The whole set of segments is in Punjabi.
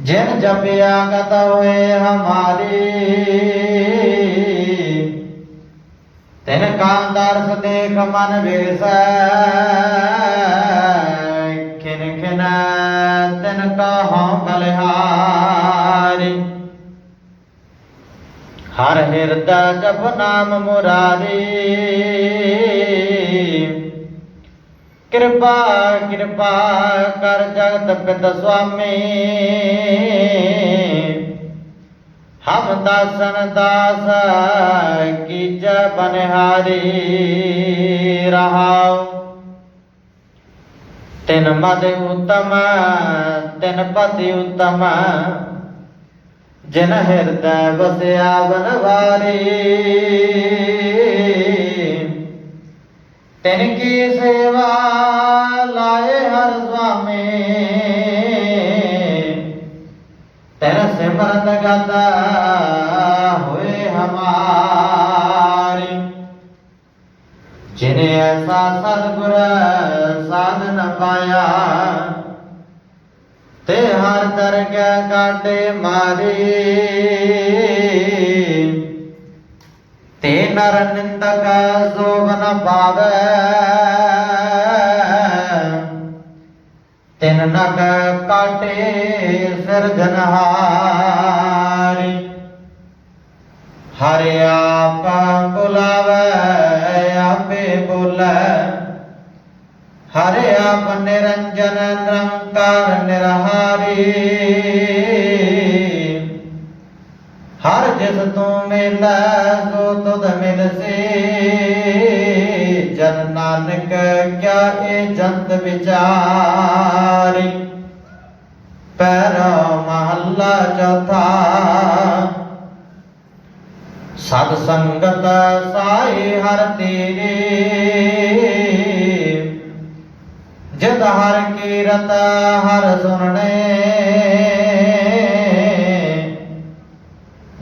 ਜਿਨ ਜਪਿਆ ਗਤ ਹੋਏ ਹਮਾਰੀ। ਤਿਨ ਕਾ ਦਰਸ ਦੇਖ ਮਨ ਵੇਸੈ। ਖਿਨ ਖਿਨ ਤਿਨ ਕਾ ਬਲਿਹਾਰੀ। ਹਰ ਹਿਰਦਾ ਜਪ ਨਾਮ ਮੁਰਾਰੀ। ਕਿਰਪਾ ਕਿਰਪਾ ਕਰ ਜਗਤ ਪਿਤ ਸੁਆਮੀ ਹਮ ਦਾਸਨ ਦਾਸ ਕੀਜੈ ਬਨਹਾਰੀ ਰਹਾਉ ਤਿਨ ਮਦ ਉਤਮ ਤਿਨ ਪਤੀ ਉਤਮ ਜਿਨ ਹਿਰਦੈ ਵਸਿਆ ਬਨਵਾਰੀ ਤਿਨ ਕੀ ਸੇਵਾ ਸਿਮਰਤ ਗਾਤਾ ਹੋਏ ਹਮਾਰੀ। ਜਿਨੇ ਐਸਾ ਸਤਿਗੁਰ ਸਾਧਨ ਪਾਇਆ, ਤੇ ਹਰ ਦਰਗਹਿ ਕਾਟੇ ਮਾਰੀ। ਤੇ ਨਰ ਨਿੰਦਕ ਸੋਭ ਨ ਪਾਵੈ ਨਗ ਕਾਟੇ ਸਿਰਜਨਹਾਰੀ ਹਰਿ। ਆਪ ਬੁਲਾਵੈ, ਆਪੇ ਬੋਲੇ। ਹਰਿ ਆਪ ਨਿਰੰਜਨ ਨਿਰੰਕਾਰ ਨਿਰਹਾਰੀ। ਹਰ ਜਿਸ ਤੂੰ ਮਿਲੈ, ਸੋ ਤੁਧ ਮਿਲਸੀ ਨਾਨਕ, ਕਿਆ ਇਹ ਜੰਤ ਵਿਚਾਰੀ? ਪੈਰਾ ਮਹੱਲਾ ਚੌਥਾ। ਸਤ ਸੰਗਤ ਸਾਈ ਹਰ ਤੇਰੇ। ਜਦ ਹਰ ਕੀਰਤ ਹਰ ਸੁਣਨੇ।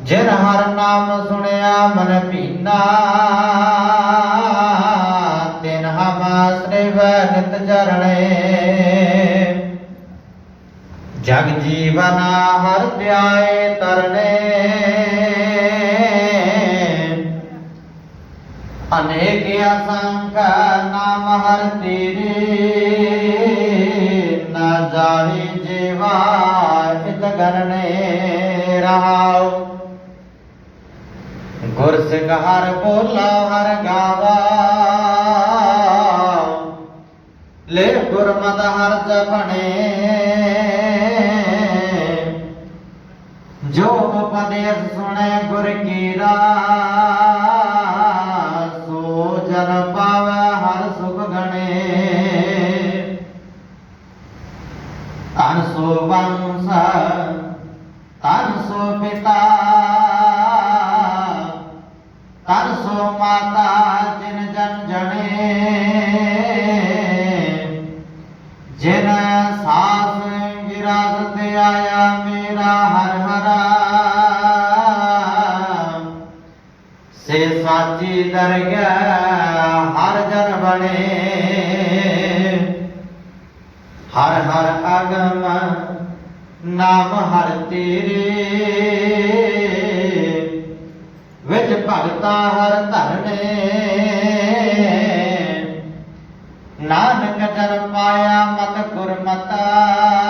ਜਿਨ ਹਰ ਨਾਮ ਸੁਣਿਆ ਮਨ ਪੀਨਾ ਨਿਤ ਚਰਣੇ ਜਗ ਜੀਵਨ ਹਰ ਧਿਆਏ ਤਰਨੇ ਅਨੇਕ ਅਸੰਖ ਨਾਮ ਹਰ ਤੇਰੇ ਨਾ ਜਾਹੀ ਜੀਵਾ ਹਿਤ ਗਰਨੇ ਰਹਾਉ ਗੁਰ ਸਿੰਘ ਹਰ ਬੋਲਾ ਹਰ ਗਾਵਾ ਲੈ ਗੁਰਮਤਿ ਹਰ ਜਪਣੇ ਜੋ ਉਪਦੇਸ਼ ਸੁਣੇ ਗੁਰ ਕੀਰਾ ਸੋ ਆਇਆ ਮੇਰਾ ਹਰ ਹਰਾ ਸੇ ਸਾਚੀ ਦਰਗਾਹ ਹਰ ਜਨ ਬਣੇ। ਹਰ ਹਰ ਅਗਮ ਨਾਮ ਹਰ ਤੇਰੇ। ਵਿੱਚ ਭਗਤਾ ਹਰ ਧਰਨੇ। ਨਾਨਕ ਜਨ ਪਾਇਆ ਮਤ ਗੁਰਮਤਾ।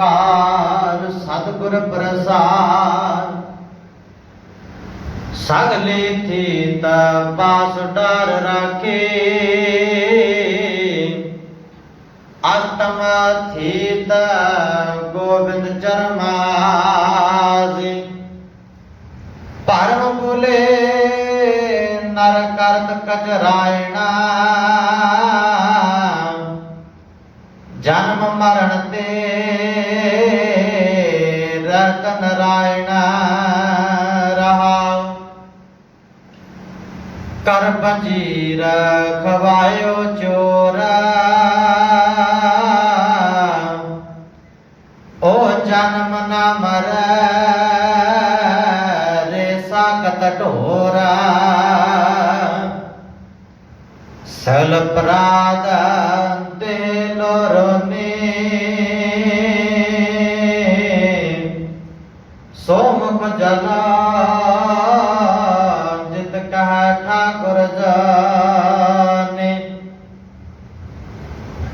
ਓੰਕਾਰ, ਸਤਿਗੁਰ ਪ੍ਰਸਾਦ। ਸਗਲੇ ਥੀਤ ਬਾਸ ਡਰ ਰਾਖੇ। ਅਸ਼ਟਮ ਥੀਤ ਗੋਬਿੰਦ ਚਰਮਾਸੀ ਪਰਮ ਬੁਲੇ ਨਰ ਕਰਤ ਕਚਰਾਇਣਾ ਨਰਾਇਣ ਰਹਾਉ ਕਰ ਪੰਜੀਰ ਖਵਾਇਓ ਚੋਰ। ਉਹ ਜਨਮ ਨ ਮਰੈ ਢੋਰਾ। ਸਲ ਪ੍ਰਾਦ ਦੇ ਲੋਰਨੇ ਸੋਮੁਖ ਜਲਾ ਜਿਤ ਕਹਾ ਠਾਕੁਰ ਜਾਨੇ।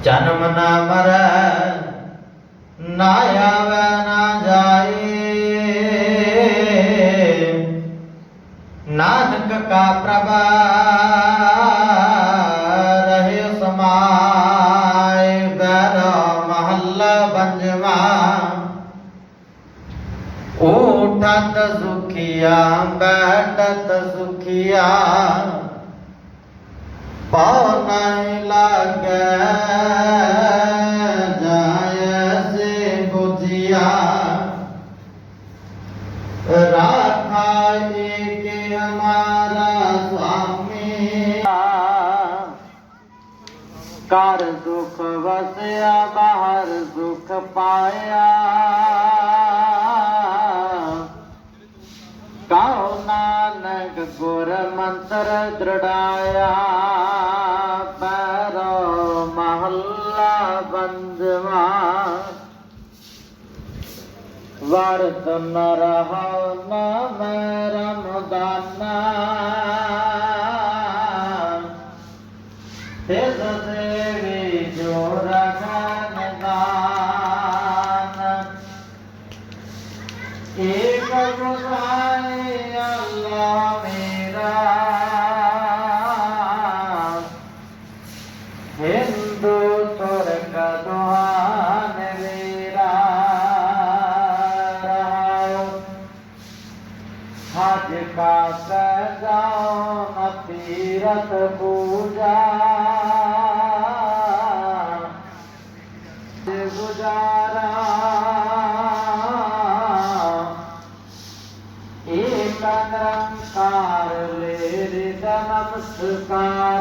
ਜਨਮ ਨਾ ਮਰੈ, ਨਾ ਆਵੈ, ਨਾ ਜਾਏ। ਨਾਨਕ ਕਾ ਪ੍ਰਭ बैठत सुखिया बैठत सुखिया। पाओ नहीं लागे, जाय से बुझिया। राखा एक हमारा स्वामी। कर दुख बसया बाहर दुख पाया। ਗੁਰ ਮੰਤਰ ਦ੍ਰਿੜਾਇਆ ਪੈਰੋ ਮਹੱਲਾ ਬੰਦਵਾ। ਵਰਤ ਨ ਰਹਾ ਨ ਮੈਂ ਰਮਦਾਨਾ। ਹਜ ਕਾ ਸਜਾਉ ਨ ਪੂਜਾ। ਤੇ ਗੁਜ਼ਾਰਾ ਏਕ ਨਿਰੰਕਾਰ ਲੈ ਰਿਦ ਨਮਸਕਾਰਾ।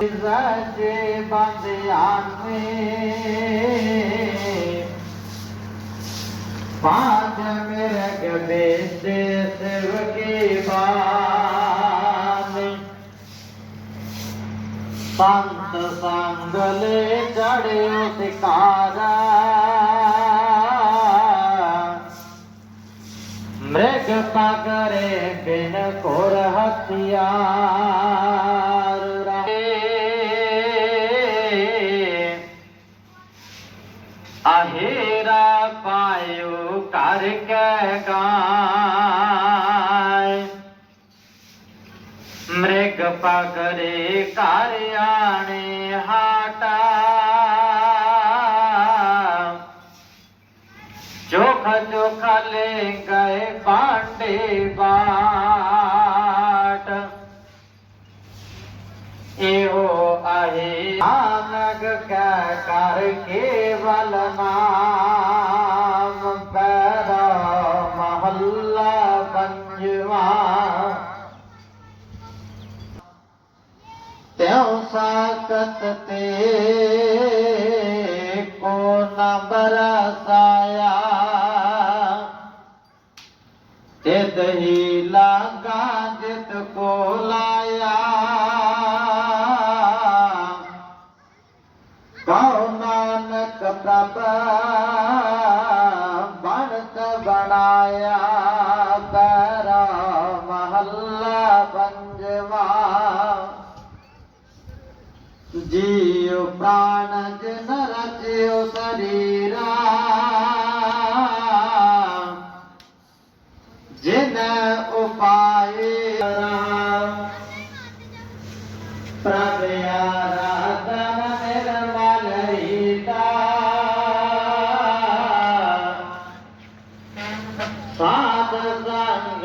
ਮਿਲ ਕੋਈ ਬੰਦਿਆਂ ਨੇ ਪਾਜ ਮੇਰੇ ਗਦੇ ਦੇ ਸਿਰ ਕੀ ਬਾਨ ਸੰਤ ਸੰਗ ਲੈ ਚੜਿਓ ਸਿਕਾਰਾ ਮ੍ਰਿਗ ਪਗਰੇ ਬਿਨ ਕੋਰ ਹਥਿਆ ਗਾਏ ਮ੍ਰਿਗ ਪਗਰੇ ਘਰ ਆਣੇ ਹਾਟਾ। ਚੋਖ ਚੋਖ ਲੈ ਗਏ ਪਾਂਡੇ ਬਾਟ। ਇਹੋ ਆਹੇ ਨਾਨਕ ਕੈ ਕਰ ਕੇਵਲ ਨਾ ਤਿਉ ਤੇ ਕੋ ਨਾ ਬਰਸਾਇਆ ਤਿਤ ਹੀ ਜੀਉ ਪ੍ਰਾਨ ਜਨ ਰਚਿਓ ਸਰੀਰਾ। ਜਿਨ ਉਪਾਏ ਰਾਮ ਪ੍ਰਭ ਆਰਾਧਨ ਨਿਰਮਲ ਹੀਤਾ ਸਾਧ ਸਾਧ ਸੰਗ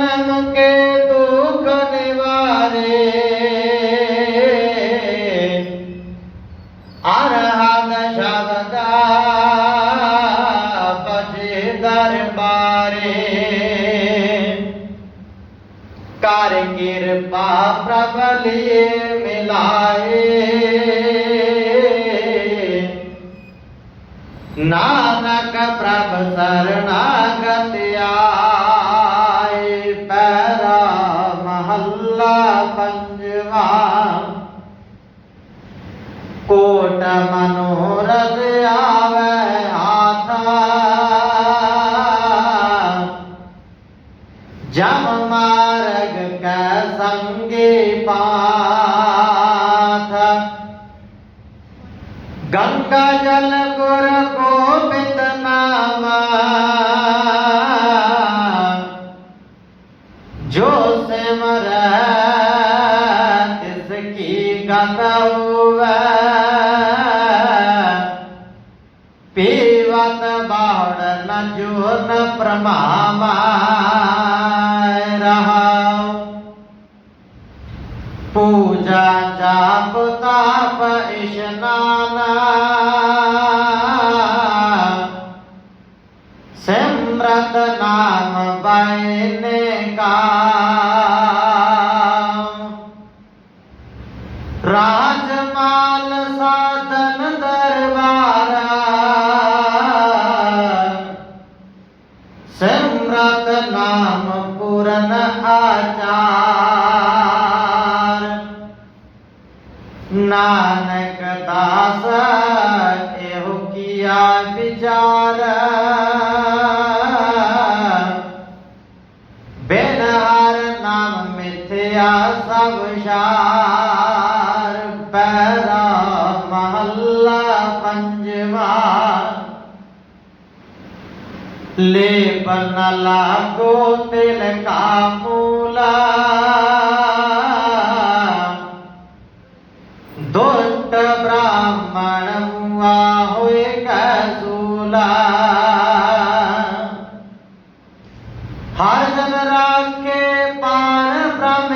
ਜਨਮ ਕੇ ਦੁਖ ਨਿਵਾਰੇ। ਅਰਹਦ ਸ਼ਬਦਾ ਬਜੇ ਦਰਬਾਰੇ। ਕਰ ਕਿਰਪਾ ਪ੍ਰਭ ਲੀਏ ਮਿਲਾਏ। ਨਾਨਕ ਪ੍ਰਭ ਸਰਨਾਗਤ ਆਏ ਕੋਟ ਮਨੋਰਥ ਆਵੇ ਹਾਥਾ ਜਮ ਮਾਰਗ ਕੈ ਸੰਗੇ ਪਾਥ ਗੰਗਾ ਜਲ ਗੁਰ ਗੋਬਿੰਦ ਨਾਮਾ। ਜੋ ਨ ਪ੍ਰਮਾਮਾ ਰਹਾਉ। ਪੂਜਾ ਜਾਪ ਤਾਪ ਇਸ਼ਨਾਨ। ਸਿਮਰਤ ਨਾਮ ਬੈਨੇ ਕਾ। ਪੂਰਨ ਆਚਾਰ। ਨਾਨਕ ਦਾਸ ਇਹੋ ਕੀਆ ਵਿਚਾਰ। ਬਿਨ ਹਰ ਨਾਮ ਮਿਥਿਆ ਸਭ ਸ਼ਾਰ ਲੇਪ ਨ ਲਾਗੋ ਤਿਲ ਕਾ ਮੂਲਾ ਦੁਸ਼ਟ ਬ੍ਰਾਹਮਣ ਮੁਆ ਹੋਏ ਕੈਸੂਲਾ। ਹਰ ਜਨ ਰਾਖੇ ਪਾਰ ਬ੍ਰਹਮ